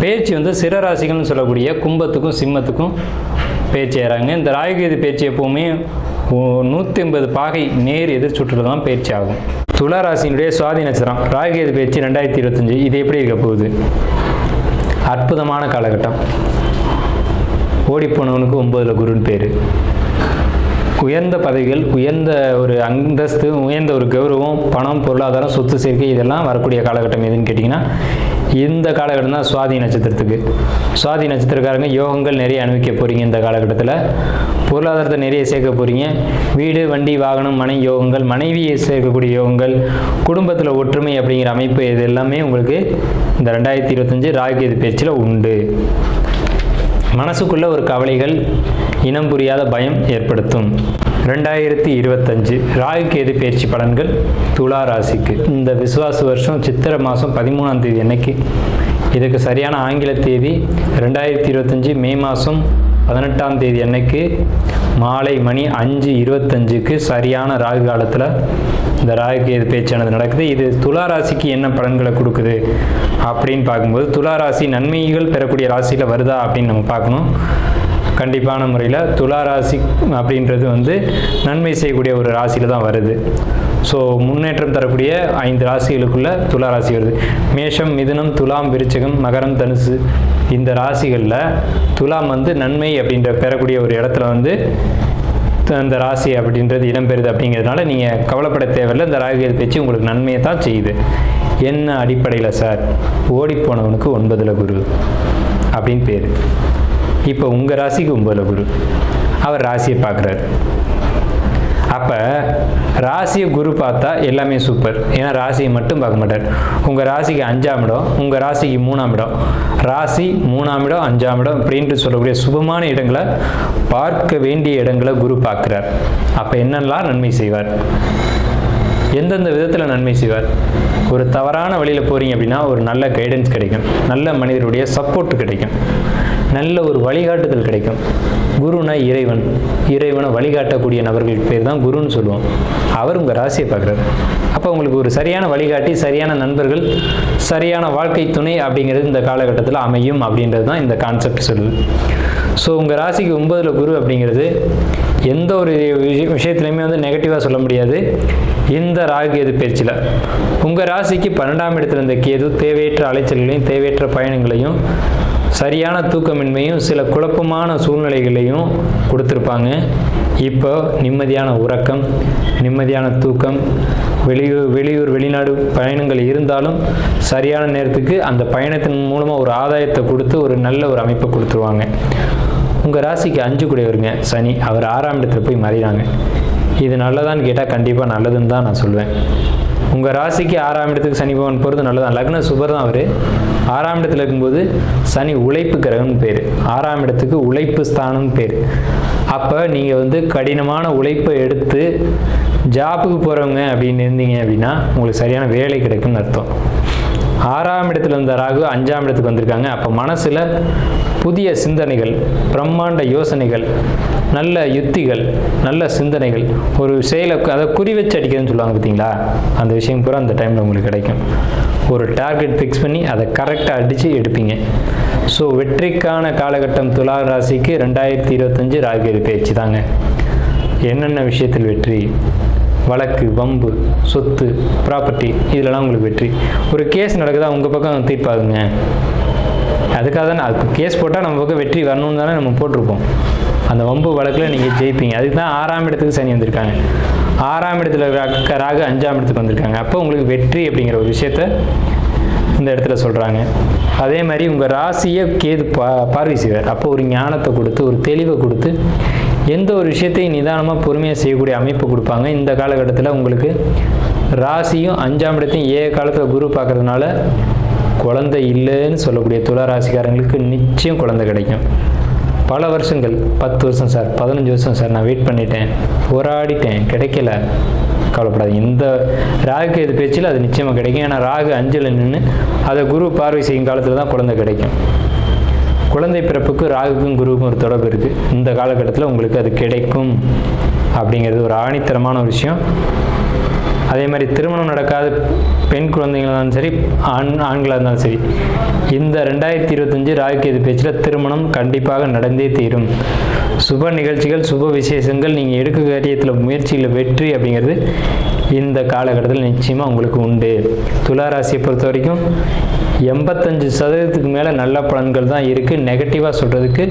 பேச்சு வந்து சிற ராசிகள்னு சொல்லக்கூடிய கும்பத்துக்கும் சிம்மத்துக்கும் பேச்சு ஏறாங்க. இந்த ராகுகேது பேச்சு எப்போவுமே நூற்றி ஐம்பது பாகை நேர் எதிர் சுற்றுல தான் பேச்சு ஆகும். துலா சுவாதி நட்சத்திரம் ராகுகேது பேச்சு ரெண்டாயிரத்தி இருபத்தஞ்சு இது எப்படி இருக்க போகுது? அற்புதமான காலகட்டம். ஓடிப்போனவனுக்கு ஒன்பதில் குருன்னு பேர். உயர்ந்த பதவிகள் உயர்ந்த ஒரு அந்தஸ்து உயர்ந்த ஒரு கௌரவம் பணம் பொருளாதாரம் சொத்து சேர்க்கை இதெல்லாம் வரக்கூடிய காலகட்டம் எதுன்னு கேட்டிங்கன்னா இந்த காலகட்டம் தான் சுவாதி நட்சத்திரத்துக்கு. சுவாதி நட்சத்திரக்காரங்க யோகங்கள் நிறைய அனுபவிக்க போகிறீங்க இந்த காலகட்டத்தில். பொருளாதாரத்தை நிறைய சேர்க்க போகிறீங்க வீடு வண்டி வாகனம் மனை யோகங்கள் மனைவியை சேர்க்கக்கூடிய யோகங்கள் குடும்பத்தில் ஒற்றுமை அப்படிங்கிற அமைப்பு இது எல்லாமே உங்களுக்கு இந்த ரெண்டாயிரத்தி இருபத்தஞ்சு ராகுகேது பேச்சில் உண்டு. மனசுக்குள்ள ஒரு கவலைகள் இனம் புரியாத பயம் ஏற்படுத்தும். ரெண்டாயிரத்தி இருபத்தஞ்சு ராகு கேது பயிற்சி பலன்கள் துலா ராசிக்கு. இந்த விசுவாச வருஷம் சித்திரை மாதம் பதிமூணாம் தேதி அன்னைக்கு. இதுக்கு சரியான ஆங்கில தேதி ரெண்டாயிரத்தி இருபத்தஞ்சு மே மாதம் பதினெட்டாம் தேதி அன்னைக்கு மாலை மணி அஞ்சு இருபத்தஞ்சுக்கு சரியான ராகு காலத்தில் இந்த ராகு கேது பேச்சானது நடக்குது. இது துலா ராசிக்கு என்ன பலன்களை கொடுக்குது அப்படின்னு பார்க்கும்போது துலா ராசி நன்மைகள் பெறக்கூடிய ராசியில் வருதா அப்படின்னு நம்ம பார்க்கணும். கண்டிப்பான முறையில் துலா ராசி அப்படின்றது வந்து நன்மை செய்யக்கூடிய ஒரு ராசியில் தான் வருது. ஸோ முன்னேற்றம் தரக்கூடிய ஐந்து ராசிகளுக்குள்ள துலா ராசி வருது. மேஷம் மிதுனம் துலாம் விருச்சகம் மகரம் தனுசு இந்த ராசிகளில் துலாம் வந்து நன்மை அப்படின்ற பெறக்கூடிய ஒரு இடத்துல வந்து அந்த ராசி அப்படின்றது இடம்பெறுது அப்படிங்கிறதுனால நீங்கள் கவலைப்பட தேவையில்லை. இந்த ராகுகேது பேச்சு உங்களுக்கு நன்மையை தான் செய்யுது. என்ன அடிப்படையில் சார்? ஓடிப்போனவனுக்கு ஒன்பதில் குரு அப்படின்னு பேர். இப்போ உங்கள் ராசிக்கு ஒன்பதில் குரு. அவர் ராசியை பார்க்குறாரு. அப்போ ராசியை குரு பார்த்தா எல்லாமே சூப்பர் ஏன்னா ராசியை மட்டும் பார்க்க மாட்டார். உங்கள் ராசிக்கு அஞ்சாம் இடம் உங்கள் ராசிக்கு மூணாம் இடம். ராசி மூணாம் இடம் அஞ்சாம் இடம் அப்படின்ட்டு சொல்லக்கூடிய சுபமான இடங்களை பார்க்க வேண்டிய இடங்களை குரு பார்க்குறார். அப்போ என்னெல்லாம் நன்மை செய்வார்? எந்தெந்த விதத்தில் நன்மை செய்வார்? ஒரு தவறான வழியில் போகிறீங்க அப்படின்னா ஒரு நல்ல கைடன்ஸ் கிடைக்கும். நல்ல மனிதருடைய சப்போர்ட் கிடைக்கும். நல்ல ஒரு வழிகாட்டுதல் கிடைக்கும். குருனா இறைவன். இறைவனை வழிகாட்டக்கூடிய நபர்கள் பேர் தான் குருன்னு சொல்லுவோம். அவர் உங்கள் ராசியை பார்க்குறாரு. அப்போ உங்களுக்கு ஒரு சரியான வழிகாட்டி சரியான நண்பர்கள் சரியான வாழ்க்கை துணை அப்படிங்கிறது இந்த காலகட்டத்தில் அமையும் அப்படின்றது தான் இந்த கான்செப்ட் சொல்லுது. ஸோ உங்கள் ராசிக்கு ஒன்பதில் குரு அப்படிங்கிறது எந்த ஒரு விஷய விஷயத்துலையுமே வந்து நெகட்டிவாக சொல்ல முடியாது. இந்த ராகு எது பயிற்சியில் உங்கள் ராசிக்கு பன்னெண்டாம் இடத்துல இருந்த கேது தேவையற்ற அலைச்சல்களையும் தேவையற்ற பயணங்களையும் சரியான தூக்கமின்மையும் சில குழப்பமான சூழ்நிலைகளையும் கொடுத்துருப்பாங்க. இப்போ நிம்மதியான உறக்கம் நிம்மதியான தூக்கம் வெளியூர் வெளியூர் வெளிநாடு பயணங்கள் இருந்தாலும் சரியான நேரத்துக்கு அந்த பயணத்தின் மூலமாக ஒரு ஆதாயத்தை கொடுத்து ஒரு நல்ல ஒரு அமைப்பை கொடுத்துருவாங்க. உங்கள் ராசிக்கு அஞ்சு கூடியவருங்க. சனி அவர் ஆறாம் இடத்துல போய் மறைகிறாங்க. இது நல்லதான்னு கேட்டால் கண்டிப்பாக நல்லதுன்னு தான் நான் சொல்லுவேன் உங்கள் ராசிக்கு ஆறாம் இடத்துக்கு சனி பகவான் போகிறது நல்லதான் லக்ன சுபர் தான் அவர். ஆறாம் இடத்துல இருக்கும்போது சனி உழைப்பு கிரகம்னு பேர். ஆறாம் இடத்துக்கு உழைப்பு ஸ்தானம் பேர். அப்போ நீங்கள் வந்து கடினமான உழைப்பை எடுத்து ஜாப்புக்கு போகிறவங்க அப்படின்னு இருந்தீங்க அப்படின்னா உங்களுக்கு சரியான வேலை கிடைக்கும்னு அர்த்தம். ஆறாம் இடத்துல இருந்த ராகு அஞ்சாம் இடத்துக்கு வந்திருக்காங்க. அப்போ மனசில் புதிய சிந்தனைகள் பிரம்மாண்ட யோசனைகள் நல்ல யுத்திகள் நல்ல சிந்தனைகள் ஒரு செயலை அதை குறி வச்சு அடிக்கிறதுன்னு சொல்லுவாங்க பார்த்தீங்களா? அந்த விஷயம் பூரா அந்த டைமில் உங்களுக்கு கிடைக்கும். ஒரு டார்கெட் ஃபிக்ஸ் பண்ணி அதை கரெக்டாக அடித்து எடுப்பீங்க. ஸோ வெற்றிக்கான காலகட்டம் துலா ராசிக்கு ரெண்டாயிரத்தி இருபத்தஞ்சு ராகு பயிற்சி தாங்க. என்னென்ன விஷயத்தில் வெற்றி? வழக்கு வம்பு சொத்து ப்ராப்பர்ட்டி இதிலலாம் உங்களுக்கு வெற்றி. ஒரு கேஸ் நடக்குதா உங்கள் பக்கம் தீர்ப்பாகுங்க. அதுக்காக தானே அதுக்கு கேஸ் போட்டால் நம்ம பக்கம் வெற்றி வரணும்னு தானே நம்ம போட்டிருப்போம். அந்த வம்பு வழக்கில் நீங்கள் ஜெயிப்பீங்க. அதுக்கு தான் ஆறாம் இடத்துக்கு சனி வந்திருக்காங்க. ஆறாம் இடத்துல ராக- ராகு அஞ்சாம் இடத்துக்கு வந்திருக்காங்க. அப்போ உங்களுக்கு வெற்றி அப்படிங்கிற ஒரு விஷயத்த இந்த இடத்துல சொல்கிறாங்க அதே மாதிரி உங்கள் ராசியை கேது பா பார்வை செய்வார். அப்போ ஒரு ஞானத்தை கொடுத்து ஒரு தெளிவை கொடுத்து எந்த ஒரு விஷயத்தையும் நிதானமாக பொறுமையாக செய்யக்கூடிய அமைப்பு கொடுப்பாங்க. இந்த காலகட்டத்தில் உங்களுக்கு ராசியும் அஞ்சாம் இடத்தையும் ஏ காலத்தில் குரு பார்க்கறதுனால குழந்தை இல்லைன்னு சொல்லக்கூடிய துலா ராசிக்காரங்களுக்கு நிச்சயம் குழந்தை கிடைக்கும். பல வருஷங்கள் பத்து வருஷம் சார் பதினஞ்சு வருஷம் சார் நான் வெயிட் பண்ணிட்டேன். போராடிட்டேன் கிடைக்கல. கவலைப்படாது இந்த ராகுக்கு இது பேச்சில் அது நிச்சயமாக கிடைக்கும். ஏன்னா ராகு அஞ்சில் நின்று அதை குரு பார்வை செய்யும் காலத்தில் தான் குழந்தை கிடைக்கும். குழந்தை பிறப்புக்கு ராகுக்கும் குருவுக்கும் ஒரு தொடர்பு இருக்குது இந்த காலகட்டத்தில் உங்களுக்கு அது கிடைக்கும். அப்படிங்கிறது ஒரு ஆணித்தரமான ஒரு விஷயம். அதே மாதிரி திருமணம் நடக்காத பெண் குழந்தைங்களாக இருந்தாலும் சரி ஆண் ஆண்களாக இருந்தாலும் சரி இந்த ரெண்டாயிரத்தி இருபத்தஞ்சு ராகுகேது பேச்சில் திருமணம் கண்டிப்பாக நடந்தே தீரும். சுப நிகழ்ச்சிகள் சுப விசேஷங்கள் நீங்கள் எடுக்க காரியத்தில் முயற்சியில் வெற்றி அப்படிங்கிறது இந்த காலகட்டத்தில் நிச்சயமாக உங்களுக்கு உண்டு. துலா ராசியை பொறுத்த வரைக்கும் எண்பத்தஞ்சு சதவீதத்துக்கு மேலே நல்ல பலன்கள் தான் இருக்குது நெகட்டிவாக சொல்கிறதுக்கு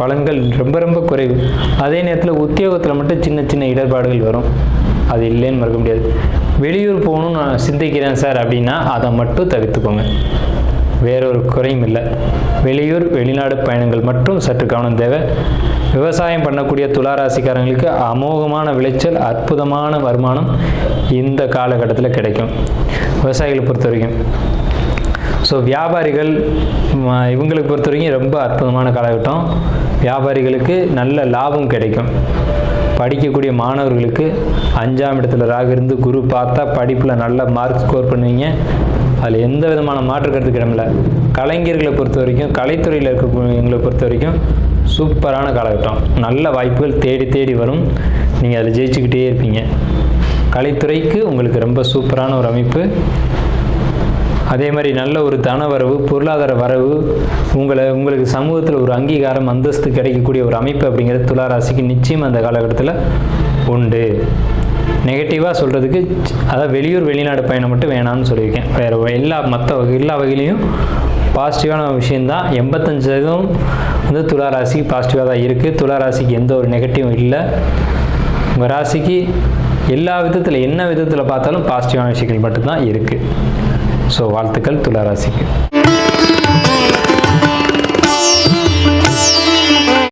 பலன்கள் ரொம்ப ரொம்ப குறைவு. அதே நேரத்தில் உத்தியோகத்தில் மட்டும் சின்ன சின்ன இடர்பாடுகள் வரும். அது இல்லைன்னு மறக்க முடியாது. வெளியூர் போகணும்னு நான் சிந்திக்கிறேன் சார் அப்படின்னா அதை மட்டும் தவிர்த்துக்கோங்க. வேற ஒரு குறையும் இல்லை. வெளியூர் வெளிநாடு பயணங்கள் மட்டும் சற்று கவனம் தேவை. விவசாயம் பண்ணக்கூடிய துளாராசிக்காரங்களுக்கு அமோகமான விளைச்சல் அற்புதமான வருமானம் இந்த காலகட்டத்தில் கிடைக்கும். விவசாயிகளை பொறுத்த வரைக்கும். ஸோ வியாபாரிகள் இவங்களுக்கு பொறுத்த வரைக்கும் ரொம்ப அற்புதமான காலகட்டம். வியாபாரிகளுக்கு நல்ல லாபம் கிடைக்கும். படிக்கக்கூடிய மாணவர்களுக்கு அஞ்சாம் இடத்துல ராகு இருந்து குரு பார்த்தா படிப்பில் நல்ல மார்க் ஸ்கோர் பண்ணுவீங்க. அதில் எந்த விதமான மாற்று கருத்து கிடமில்ல கலைஞர்களை பொறுத்த வரைக்கும் கலைத்துறையில் இருக்கக்கூடியவங்களை பொறுத்த வரைக்கும் சூப்பரான காலகட்டம். நல்ல வாய்ப்புகள் தேடி தேடி வரும். நீங்கள் அதில் ஜெயிச்சுக்கிட்டே இருப்பீங்க. கலைத்துறைக்கு உங்களுக்கு ரொம்ப சூப்பரான ஒரு அமைப்பு. அதே மாதிரி நல்ல ஒரு தன வரவு பொருளாதார வரவு உங்களை உங்களுக்கு சமூகத்தில் ஒரு அங்கீகாரம் அந்தஸ்து கிடைக்கக்கூடிய ஒரு அமைப்பு அப்படிங்கிறது துளாராசிக்கு நிச்சயம் அந்த காலகட்டத்தில் உண்டு. நெகட்டிவாக சொல்கிறதுக்கு அதாவது வெளியூர் வெளிநாடு பயணம் மட்டும் வேணாம்னு சொல்லியிருக்கேன். வேறு எல்லா மற்ற வகை எல்லா வகையிலையும் பாசிட்டிவான விஷயந்தான் எண்பத்தஞ்சு சதவீதம் வந்து துளாராசிக்கு பாசிட்டிவாக தான் இருக்குது துளாராசிக்கு எந்த ஒரு நெகட்டிவும் இல்லை. உங்கள் ராசிக்கு எல்லா விதத்தில் என்ன விதத்தில் பார்த்தாலும் பாசிட்டிவான விஷயங்கள் மட்டும்தான் இருக்குது ஸோ வாழ்த்துக்கள் துளாராசிக்கு